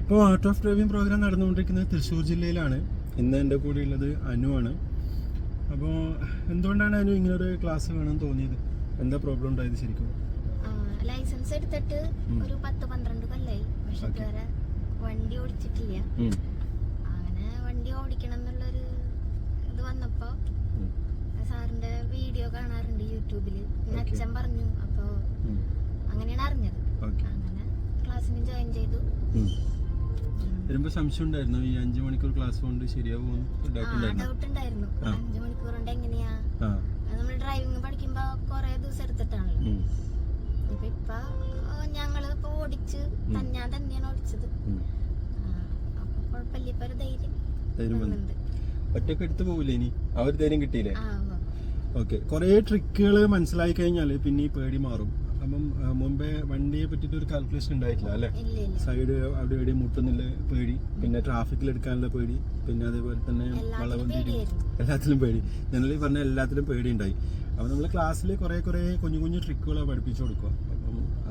ഇപ്പോൾ art of driving programme നടന്നുകൊണ്ടിരിക്കുന്നത് തൃശ്ശൂർ ജില്ലയിലാണ്. ഇന്ന് എന്റെ കൂടെ ഉള്ളത് അനു ആണ്. അപ്പോൾ എന്തുകൊണ്ടാണ് അനു ഇങ്ങനൊരു ക്ലാസ് വേണമെന്ന് തോന്നിയത്? എന്താ പ്രോബ്ലം ഉണ്ടായത് ശരിക്കും? ലൈസൻസ് എടുത്തിട്ട് ഒരു പത്ത് പന്ത്രണ്ട് കൊല്ലായി. പക്ഷെ ഇതുവരെ വണ്ടി ഓടിച്ചിട്ടില്ല. അങ്ങനെ വണ്ടി ഓടിക്കണം എന്നുള്ളൊരു ഇത് വന്നപ്പോ സാറിന്റെ വീഡിയോ കാണാറുണ്ട് യൂട്യൂബിൽ അച്ഛൻ പറഞ്ഞു അപ്പോ അങ്ങനെയാണ് അറിഞ്ഞത്. അങ്ങനെ ക്ലാസ്സിന് ജോയിൻ ചെയ്തു. ഉം. വരുമ്പോൾ സംശയം ഉണ്ടായിരുന്നു ഈ അഞ്ചു മണിക്കൂർ ക്ലാസ് കൊണ്ട് ശരിയാവും ഡൗട്ട് ഉണ്ടായിരുന്നു. ഡൗട്ട് ഉണ്ടായിരുന്നു. ആ. അഞ്ചു മണിക്കൂർ കൊണ്ട് എങ്ങനെയാ? നമ്മൾ ഡ്രൈവിംഗ് പഠിക്കുമ്പോ കൊറേ ദിവസം എടുത്തിട്ടാണല്ലോ. ഉം. ഇപ്പൊ ഇപ്പൊ ആ, ഞങ്ങൾ ഇപ്പൊ ഓടിച്ച് തന്നെ ഞാൻ തന്നെയാണ് ഓടിച്ചത്. അപ്പൊ കുഴപ്പമില്ല ഇപ്പൊ ഒരു ധൈര്യം. ഒറ്റയ്ക്ക് എടുത്തു പോകില്ലേ ഇനി? ആ ഒരു ധൈര്യം കിട്ടിയില്ലേ? ഓക്കെ. കുറേ ട്രിക്കുകൾ മനസ്സിലായി കഴിഞ്ഞാൽ പിന്നെ ഈ പേടി മാറും. അപ്പം മുമ്പേ വണ്ടിയെ പറ്റിയിട്ട് ഒരു കാൽക്കുലേഷൻ ഉണ്ടായിട്ടില്ല അല്ലേ? സൈഡ് അവിടെ എവിടെയും മുട്ടുന്നില്ല പേടി. പിന്നെ ട്രാഫിക്കിൽ എടുക്കാനുള്ള പേടി. പിന്നെ അതേപോലെ തന്നെ വളവും എല്ലാത്തിലും പേടി. ജനറലി പറഞ്ഞ എല്ലാത്തിലും പേടി ഉണ്ടായി അപ്പോൾ നമ്മൾ ക്ലാസ്സിൽ കുറേ കുറേ കുഞ്ഞു കുഞ്ഞു ട്രിക്കുകളാണ് പഠിപ്പിച്ചു കൊടുക്കുക. അപ്പം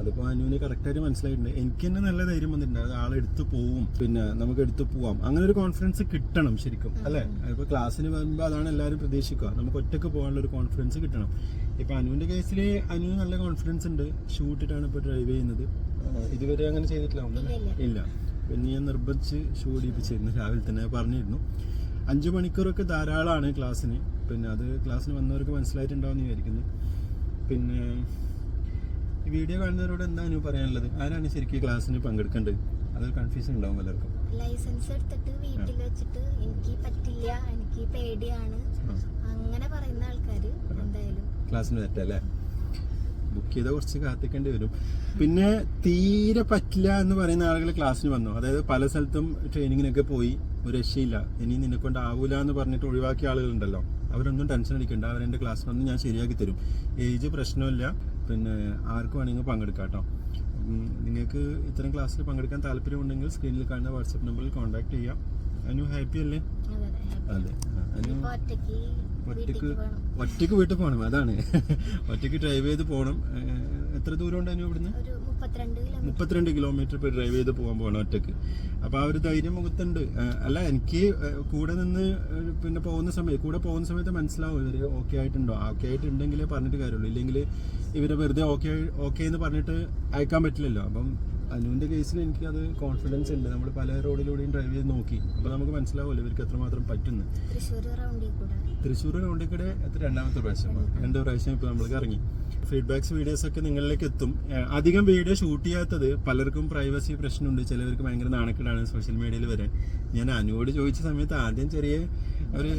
അതിപ്പോൾ അനുവിന് കറക്റ്റായിട്ട് മനസ്സിലായിട്ടുണ്ട്. എനിക്ക് തന്നെ നല്ല ധൈര്യം വന്നിട്ടുണ്ട്. ആളെ ആളെടുത്ത് പോവും. പിന്നെ നമുക്ക് എടുത്ത് പോവാം. അങ്ങനെ ഒരു കോൺഫിഡൻസ് കിട്ടണം ശരിക്കും അല്ലേ? ഇപ്പോൾ ക്ലാസ്സിന് വരുമ്പോൾ അതാണ് എല്ലാവരും പ്രതീക്ഷിക്കുക. നമുക്ക് ഒറ്റയ്ക്ക് പോകാനുള്ള ഒരു കോൺഫിഡൻസ് കിട്ടണം. ഇപ്പോൾ അനുവിന്റെ കേസിൽ അനുവിന് നല്ല കോൺഫിഡൻസ് ഉണ്ട്. ഷൂട്ടിട്ടാണ് ഇപ്പോൾ ഡ്രൈവ് ചെയ്യുന്നത്. ഇതുവരെ അങ്ങനെ ചെയ്തിട്ടില്ല. ഇല്ല പിന്നെ ഞാൻ നിർബന്ധിച്ച് ഷൂ ഇടിപ്പിച്ചിരുന്നു രാവിലെ തന്നെ പറഞ്ഞിരുന്നു. അഞ്ച് മണിക്കൂറൊക്കെ ധാരാളമാണ് ക്ലാസ്സിന് പിന്നെ അത് ക്ലാസ്സിന് വന്നവർക്ക് മനസ്സിലായിട്ടുണ്ടാവും എന്ന് വിചാരിക്കുന്നു. പിന്നെ ഈ വീഡിയോ കാണുന്നവരോട് എന്താണ് പറയാനുള്ളത്? ആരാണ് ശരിക്കും ക്ലാസ്സിന് പങ്കെടുക്കേണ്ടത് അതൊരു കൺഫ്യൂഷൻ ഉണ്ടാവും പലർക്കും ലൈസൻസ് എടുത്തിട്ട് വീട്ടിൽ വെച്ചിട്ട് എനിക്ക് പറ്റില്ല എനിക്ക് പേടിയാണ്. അങ്ങനെ പറയുന്ന ആൾക്കാര് എന്തായാലും. ക്ലാസ്സിന് പറ്റല്ലേ ബുക്ക് ചെയ്ത കുറച്ച് കാത്തിക്കേണ്ടി വരും. പിന്നെ തീരെ പറ്റില്ല എന്ന് പറയുന്ന ആളുകൾ ക്ലാസ്സിന് വന്നു. അതായത് പല സ്ഥലത്തും ട്രെയിനിങ്ങിനൊക്കെ പോയി ഒരു രക്ഷയില്ല. ഇനി നിന്നെ കൊണ്ട് ആവൂല എന്ന് പറഞ്ഞിട്ട് ഒഴിവാക്കിയ ആളുകളുണ്ടല്ലോ. അവരൊന്നും ടെൻഷൻ അടിക്കണ്ട. അവരെന്റെ ക്ലാസ്സിൽ വന്ന് ഞാൻ ശരിയാക്കി തരും. ഏജ് പ്രശ്നമില്ല. പിന്നെ ആർക്ക് വേണമെങ്കിൽ പങ്കെടുക്കാം കേട്ടോ നിങ്ങൾക്ക് ഇത്തരം ക്ലാസ്സിൽ പങ്കെടുക്കാൻ താല്പര്യമുണ്ടെങ്കിൽ സ്ക്രീനിൽ കാണുന്ന വാട്സപ്പ് നമ്പറിൽ കോൺടാക്ട് ചെയ്യാം. അനു ഹാപ്പി അല്ലേ? അതെ അനു? ഒറ്റയ്ക്ക് ഒറ്റയ്ക്ക് വീട്ടിൽ പോകണം അതാണ്. ഒറ്റയ്ക്ക് ഡ്രൈവ് ചെയ്ത് പോകണം. എത്ര ദൂരം ഉണ്ട് അനു ഇവിടുന്ന്? മുപ്പത്തിരണ്ട് കിലോമീറ്റർ ഇപ്പോൾ ഡ്രൈവ് ചെയ്ത് പോകാൻ പോകണം ഒറ്റയ്ക്ക്. അപ്പോൾ ആ ഒരു ധൈര്യം മുഖത്തുണ്ട്. അല്ല എനിക്ക് കൂടെ നിന്ന് പിന്നെ പോകുന്ന സമയത്ത് കൂടെ പോകുന്ന സമയത്ത് മനസ്സിലാവും ഇവർ ഓക്കെ ആയിട്ടുണ്ടോ. ഓക്കെ ആയിട്ടുണ്ടെങ്കിലേ പറഞ്ഞിട്ട് കാര്യമുള്ളൂ. ഇല്ലെങ്കിൽ ഇവരെ വെറുതെ ഓക്കെ ഓക്കെ എന്ന് പറഞ്ഞിട്ട് അയക്കാൻ പറ്റില്ലല്ലോ. അപ്പം അനുവിന്റെ കേസിൽ എനിക്ക് അത് കോൺഫിഡൻസ് ഉണ്ട്. നമ്മൾ പല റോഡിലൂടെയും ഡ്രൈവ് ചെയ്ത് നോക്കി. അപ്പോൾ നമുക്ക് മനസ്സിലാവുമല്ലോ ഇവർക്ക് എത്രമാത്രം പറ്റുന്നു. തൃശ്ശൂർ റൗണ്ടിൽ കൂടെ. രണ്ടാമത്തെ പ്രാവശ്യം. രണ്ട് പ്രാവശ്യം ഇപ്പോൾ നമ്മൾക്ക് ഇറങ്ങി. ഫീഡ്ബാക്സ് വീഡിയോസ് ഒക്കെ നിങ്ങളിലേക്ക് എത്തും. അധികം വീഡിയോ ഷൂട്ട് ചെയ്യാത്തത് പലർക്കും പ്രൈവസി പ്രശ്നമുണ്ട്. ചിലവർക്ക് ഭയങ്കര നാണക്കേടാണ് സോഷ്യൽ മീഡിയയിൽ വരാൻ. ഞാൻ അനുവോട് ചോദിച്ച സമയത്ത് ആദ്യം ചെറിയ ഒരു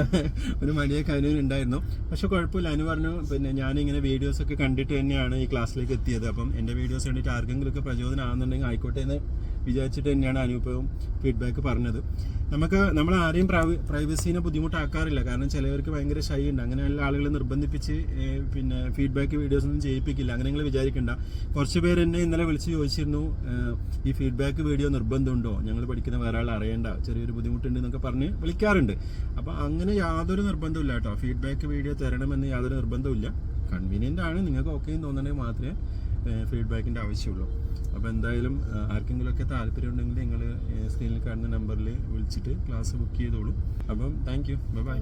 ഒരു മടിയൊക്കെ അനുവിനുണ്ടായിരുന്നു പക്ഷെ കുഴപ്പമില്ല. അനു പറഞ്ഞു പിന്നെ ഞാനിങ്ങനെ വീഡിയോസ് ഒക്കെ കണ്ടിട്ട് തന്നെയാണ് ഈ ക്ലാസ്സിലേക്ക് എത്തിയത്. അപ്പം എന്റെ വീഡിയോസ് കണ്ടിട്ട് ആർക്കെങ്കിലും ഒക്കെ പ്രചോദനം ആകുന്നുണ്ടെങ്കിൽ ആയിക്കോട്ടെ എന്ന് വിചാരിച്ചിട്ട് തന്നെയാണ് അനുഭവം ഫീഡ്ബാക്ക് പറഞ്ഞത്. നമുക്ക് നമ്മൾ ആരെയും പ്രൈവസീനെ ബുദ്ധിമുട്ടാക്കാറില്ല. കാരണം ചിലവർക്ക് ഭയങ്കര ഷൈ ഉണ്ട് അങ്ങനെയുള്ള ആളുകളെ നിർബന്ധിപ്പിച്ച് പിന്നെ ഫീഡ്ബാക്ക് വീഡിയോസ് ഒന്നും ചെയ്യിപ്പിക്കില്ല. അങ്ങനെ നിങ്ങൾ വിചാരിക്കണ്ട. കുറച്ച് പേര് എന്നെ ഇന്നലെ വിളിച്ച് ചോദിച്ചിരുന്നു ഈ ഫീഡ്ബാക്ക് വീഡിയോ നിർബന്ധമുണ്ടോ? ഞങ്ങൾ പഠിക്കുന്ന വേറെ ആൾ അറിയേണ്ട. ചെറിയൊരു ബുദ്ധിമുട്ടുണ്ട് എന്നൊക്കെ പറഞ്ഞ് വിളിക്കാറുണ്ട്. അപ്പോൾ അങ്ങനെ യാതൊരു നിർബന്ധമില്ല കേട്ടോ. ഫീഡ്ബാക്ക് വീഡിയോ തരണമെന്ന് യാതൊരു നിർബന്ധമില്ല കൺവീനിയന്റ് ആണ്. നിങ്ങൾക്ക് ഓക്കെ എന്ന് തോന്നണമെങ്കിൽ മാത്രമേ ഫീഡ്ബാക്കിന്റെ ആവശ്യമുള്ളൂ. അപ്പോൾ എന്തായാലും ആർക്കെങ്കിലുമൊക്കെ താല്പര്യം ഉണ്ടെങ്കിൽ നിങ്ങൾ സ്ക്രീനിൽ കാണുന്ന നമ്പറിൽ വിളിച്ചിട്ട് ക്ലാസ് ബുക്ക് ചെയ്തോളൂ. അപ്പം താങ്ക് യു ബൈ